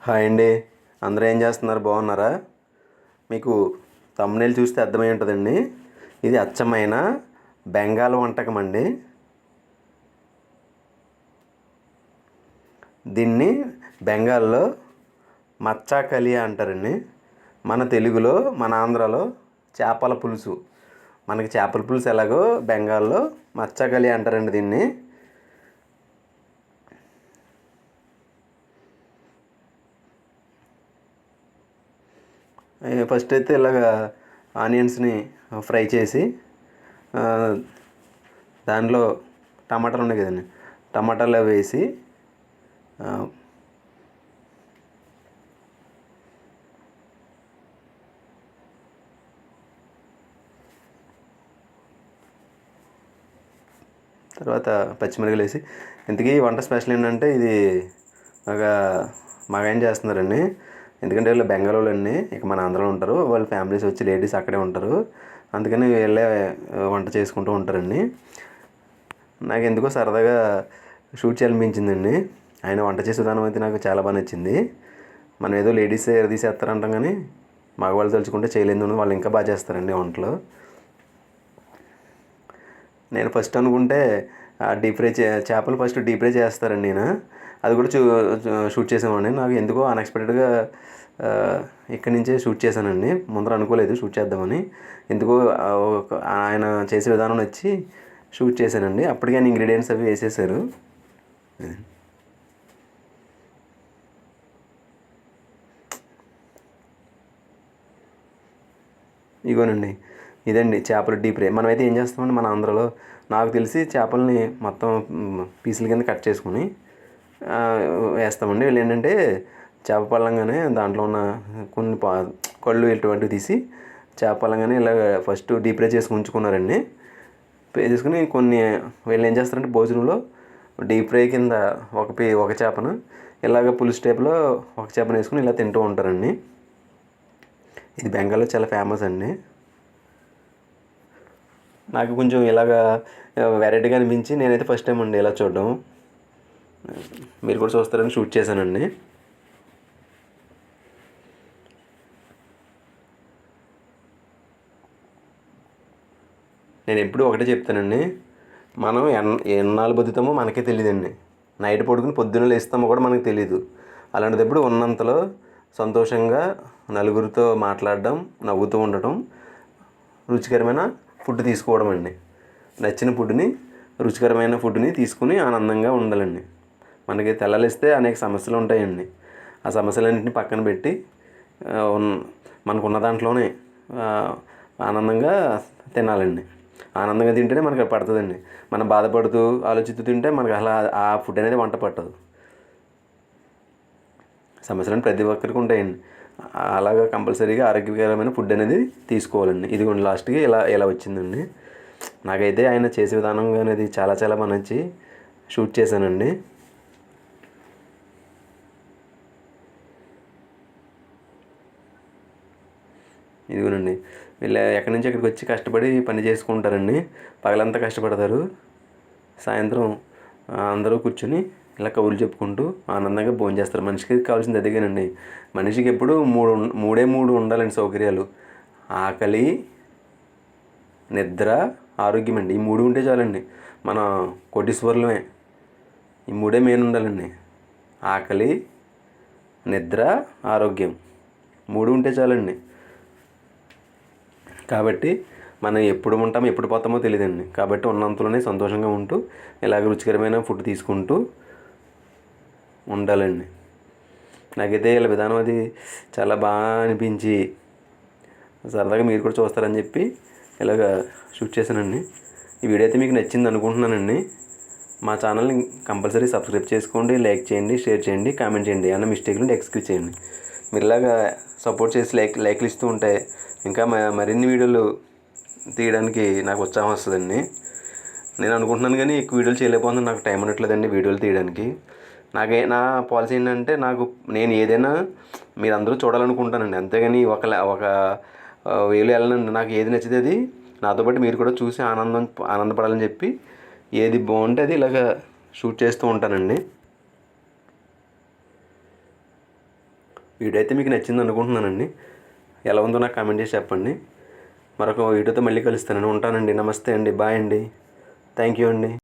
Hi అండి. అందరూ ఏం చేస్తున్నారు? బాగున్నారా? మీకు తమ్మునేలు చూస్తే అర్థమై ఉంటుందండి. ఇది అచ్చమైన బెంగాల్ వంటకం అండి. దీన్ని బెంగాల్లో మచ్చా కలియా అంటారండి. మన తెలుగులో మన ఆంధ్రాలో చేపల పులుసు. మనకి చేపల పులుసు ఎలాగో బెంగాల్లో మచ్చా కలియా అంటారండి దీన్ని. ఫస్ట్ అయితే ఇలాగ ఆనియన్స్ని ఫ్రై చేసి దానిలో టమాటాలు ఉన్నాయి కదండి టమాటాలు అవి వేసి తర్వాత పచ్చిమిరపకాయలు వేసి ఇంతకీ ఈ వంట స్పెషల్ ఏంటంటే ఇది ఒక మగాయన చేస్తున్నారండి ఎందుకంటే వీళ్ళు బెంగాల్ అండి ఇక మన ఆంధ్రలో ఉంటారు. వాళ్ళ ఫ్యామిలీస్ వచ్చి లేడీస్ అక్కడే ఉంటారు. అందుకని వీళ్ళే వంట చేసుకుంటూ ఉంటారండి. నాకు ఎందుకో సరదాగా షూట్ చేయాలనిపించిందండి. ఆయన వంట చేసే విధానం అయితే నాకు చాలా బాగా నచ్చింది. మనం ఏదో లేడీస్ తీసేస్తారంటాం కానీ మగవాళ్ళు తలుచుకుంటే చేయలేదు వాళ్ళు ఇంకా బాగా చేస్తారండి వంటలు. నేను ఫస్ట్ అనుకుంటే డీప్ ఫ్రై చే చేపలు ఫస్ట్ డీప్ ఫ్రై చేస్తారండి నేను అది కూడా చూ షూట్ చేసామండి నాకు ఎందుకో అన్ఎక్స్పెక్టెడ్గా ఇక్కడి నుంచే షూట్ చేశానండి. ముందర అనుకోలేదు షూట్ చేద్దామని. ఎందుకో ఆయన చేసే విధానం వచ్చి షూట్ చేశానండి. అప్పటికే ఆయన ఇంగ్రీడియంట్స్ అవి వేసేసారు ఇగోనండి ఇదండి చేపల డీప్ ఫ్రై. మనమైతే ఏం చేస్తామండి మన ఆంధ్రలో నాకు తెలిసి చేపల్ని మొత్తం పీసుల కింద కట్ చేసుకుని వేస్తామండి. వీళ్ళు ఏంటంటే చేప పళ్ళంగానే దాంట్లో ఉన్న కొన్ని పా కళ్ళు ఇటువంటివి తీసి చేప పళ్ళంగానే ఇలా ఫస్ట్ డీప్ ఫ్రై చేసి ఉంచుకున్నారండి. ఫ్రై చేసుకుని కొన్ని వీళ్ళు ఏం చేస్తారంటే భోజనంలో డీప్ ఫ్రై కింద ఒక పీ ఒక చేపను ఇలాగ పులుసు టైప్లో ఒక చేపను వేసుకుని ఇలా తింటూ ఉంటారండి. ఇది బెంగాల్లో చాలా ఫేమస్ అండి. నాకు కొంచెం ఇలాగా వెరైటీగా అనిపించి నేనైతే ఫస్ట్ టైం అండి ఇలా చూడడం. మీరు కూడా చూస్తారని షూట్ చేశానండి. నేను ఎప్పుడు ఒకటే చెప్తానండి. మనం ఎన్ ఎన్నాళ్ళు బతుకుతామో మనకే తెలియదండి నైట్ పడుకుని పొద్దున్న లేస్తామో కూడా మనకు తెలియదు అలాంటిదప్పుడు ఉన్నంతలో సంతోషంగా నలుగురితో మాట్లాడడం నవ్వుతూ ఉండటం రుచికరమైన ఫుడ్ తీసుకోవడం అండి. నచ్చిన ఫుడ్ని రుచికరమైన ఫుడ్ని తీసుకుని ఆనందంగా ఉండాలండి. మనకి తెల్లలిస్తే అనేక సమస్యలు ఉంటాయండి. ఆ సమస్యలన్నింటినీ పక్కన పెట్టి మనకున్న దాంట్లోనే ఆనందంగా తినాలండి. ఆనందంగా తింటేనే మనకి పడుతుందండి. మనం బాధపడుతూ ఆలోచిస్తూ తింటే మనకి అసలు ఆ- ఫుడ్ అనేది వంట పట్టదు. సమస్యలను ప్రతి ఒక్కరికి ఉంటాయండి. అలాగా కంపల్సరీగా ఆరోగ్యకరమైన ఫుడ్ అనేది తీసుకోవాలండి. ఇది లాస్ట్కి ఇలా ఇలా వచ్చిందండి. నాకైతే ఆయన చేసే విధానం అనేది చాలా చాలా బాగా షూట్ చేశానండి. ఇదిగోనండి. వీళ్ళు ఎక్కడి నుంచి ఎక్కడికి వచ్చి కష్టపడి పని చేసుకుంటారండి. పగలంతా కష్టపడతారు. సాయంత్రం అందరూ కూర్చొని ఇలా కబుర్లు చెప్పుకుంటూ ఆనందంగా భోంచేస్తారు మనిషికి కావాల్సింది అదిగానండి. మనిషికి ఎప్పుడు మూడు మూడే మూడు ఉండాలండి సౌకర్యాలు. ఆకలి నిద్ర ఆరోగ్యం అండి. ఈ మూడు ఉంటే చాలండి. మన కోటీశ్వరులమే. ఈ మూడే మెయిన్ ఉండాలండి. ఆకలి నిద్ర ఆరోగ్యం. మూడు ఉంటే చాలండి. కాబట్టి మనం ఎప్పుడు ఉంటామో ఎప్పుడు పోతామో తెలియదండి కాబట్టి ఉన్నంతలోనే సంతోషంగా ఉంటూ ఇలాగ రుచికరమైన ఫుడ్ తీసుకుంటూ ఉండాలండి. నాకైతే ఇలా విధానం అది చాలా బాగా అనిపించి సరదాగా మీరు కూడా చూస్తారని చెప్పి ఇలాగ షూట్ చేశానండి. ఈ వీడియో అయితే మీకు నచ్చింది అనుకుంటున్నానండి. మా ఛానల్ని కంపల్సరీ సబ్స్క్రైబ్ చేసుకోండి లైక్ చేయండి షేర్ చేయండి కామెంట్ చేయండి. అన్న మిస్టేక్ నుండి ఎక్స్క్యూజ్ చేయండి. మీరు ఇలాగా సపోర్ట్ చేసి లైక్ లైక్లు ఇస్తూ ఉంటే ఇంకా మ- మరిన్ని వీడియోలు తీయడానికి నాకు ఉత్సాహం వస్తుందండి. నేను అనుకుంటున్నాను కానీ ఎక్కువ వీడియోలు చేయలేకపోతున్నాను. నాకు టైం ఉండట్లేదండి వీడియోలు తీయడానికి. నాకే నా పాలసీ ఏంటంటే నాకు నేను ఏదైనా మీరు అందరూ చూడాలనుకుంటానండి. అంతేగాని ఒక ఒక వేలు వెళ్ళనండి. నాకు ఏది నచ్చితే అది నాతో పాటు మీరు కూడా చూసి ఆనందం ఆనందపడాలని చెప్పి ఏది బాగుంటే అది ఇలాగ షూట్ చేస్తూ ఉంటానండి. వీడియో అయితే మీకు నచ్చింది అనుకుంటున్నానండి. ఎలా ఉందో నాకు కామెంట్ చేసి చెప్పండి. మరొక వీడియోతో మళ్ళీ కలుస్తానండి ఉంటానండి. నమస్తే అండి. బాయ్ అండి. థ్యాంక్ యూ అండి.